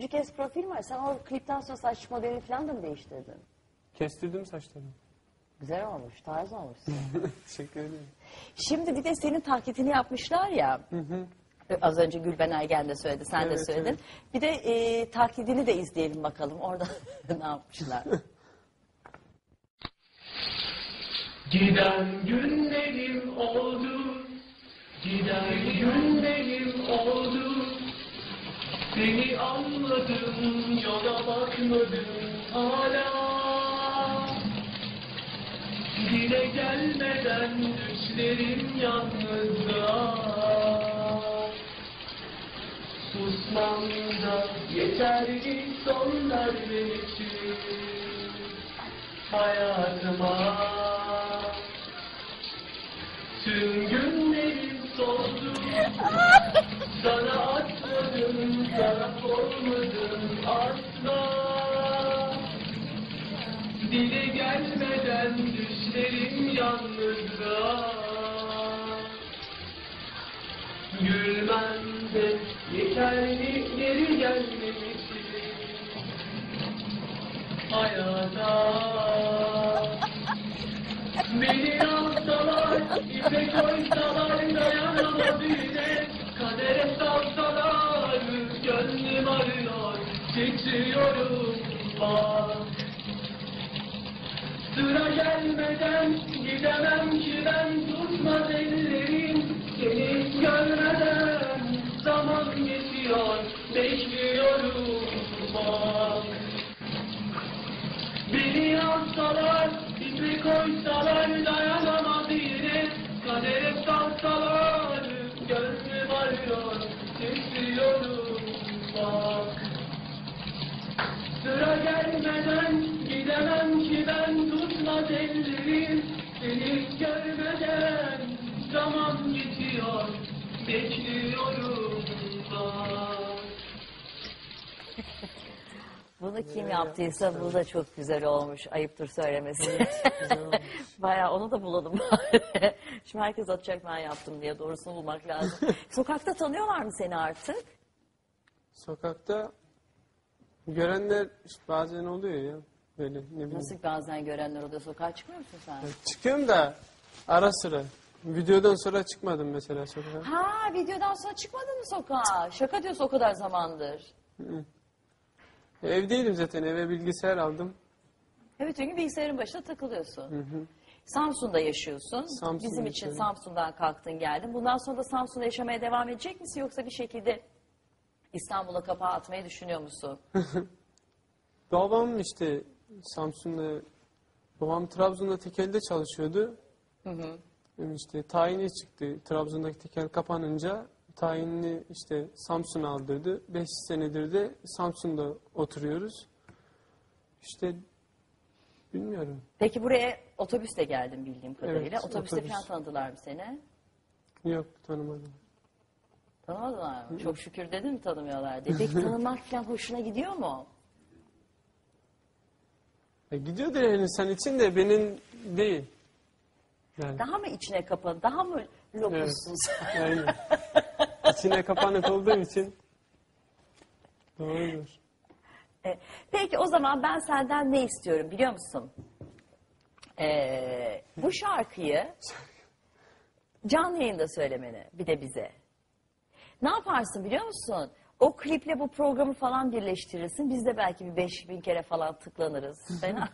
Bir kez profil var. Sen o klipten sonra saç modelini falan da mı değiştirdin? Kestirdim saçlarımı. Güzel olmuş, tarz olmuş. Teşekkür ederim. Şimdi bir de senin taklitini yapmışlar ya. Az önce Gülben Ergen de söyledi, sen de Evet, söyledin. evet. Bir de e, taklidini de izleyelim bakalım. Orada ne yapmışlar. Giden günlerim oldu, giden günlerim oldu. Seni anladım, yola bakmadım hala. Dile gelmeden düşlerim yalnızda. Susmam da yeterli son darbe için hayatıma Tüm günlerim soldu Sana taraf olmadım asla Dile gelmeden düşlerim yalnızda Gülmem de yeterli geri gelmem için. Hayata Beni alsalar, ipe koysalar dayanamaz yine. Kadere salsalar, titriyorum bak Sıra gelmeden gidemem ki ben. Tutmaz ellerim Seni görmeden. Zaman geçiyor, bekliyorum bak Beni alsalar, ipi koysalar dayanamaz yine Kadere salsalar, Sıra gelmeden gidemem ki ben tutmaz ellerim Seni görmeden zaman geçiyor, bekliyorum bak Bunu kim yaptıysa bu da çok güzel olmuş. Ayıptır söylemesi. Bayağı onu da bulalım. Şimdi herkes atacak ben yaptım diye doğrusunu bulmak lazım. Sokakta tanıyorlar mı seni artık? Sokakta görenler işte bazen oluyor ya. Böyle ne bileyim. Nasıl bazen görenler oluyor sokağa çıkmıyor musun sen? Çıkıyorum da ara sıra. Videodan sonra çıkmadım mesela sokağa. Ha videodan sonra çıkmadın mı sokağa? Şaka diyorsun o kadar zamandır. Evdeydim zaten eve bilgisayar aldım. Evet çünkü bilgisayarın başına takılıyorsun. Samsun'da yaşıyorsun. Samsun'da Bizim için yaşıyorum. Samsun'dan kalktın geldin. Bundan sonra da Samsun'da yaşamaya devam edecek misin yoksa bir şekilde İstanbul'a kapağı atmayı düşünüyor musun? Babam işte Samsun'da, babam Trabzon'da tekelde çalışıyordu. İşte tayini çıktı. Trabzon'daki tekel kapanınca tayinini işte Samsun'a aldırdı. 5 senedir de Samsun'da oturuyoruz. İşte bilmiyorum. Peki buraya otobüsle geldin bildiğim kadarıyla. Evet, Otobüste otobüs. falan tanıdılar mı seni? Yok tanımadım. Tanımadılar mı? Çok şükür dedin mi tanımıyorlar diye. Peki tanımak falan hoşuna gidiyor mu? Ya gidiyordur her insan için de benim değil. Yani Daha mı içine kapalı, daha mı lopuzsun sen? aynen. İçine kapanık olduğum için doğrudur. E, Peki o zaman ben senden ne istiyorum biliyor musun? Ee, bu şarkıyı canlı yayında söylemeni bir de bize. Ne yaparsın biliyor musun? O kliple bu programı falan birleştirirsin. Biz de belki bir 5000 kere falan tıklanırız. Fena.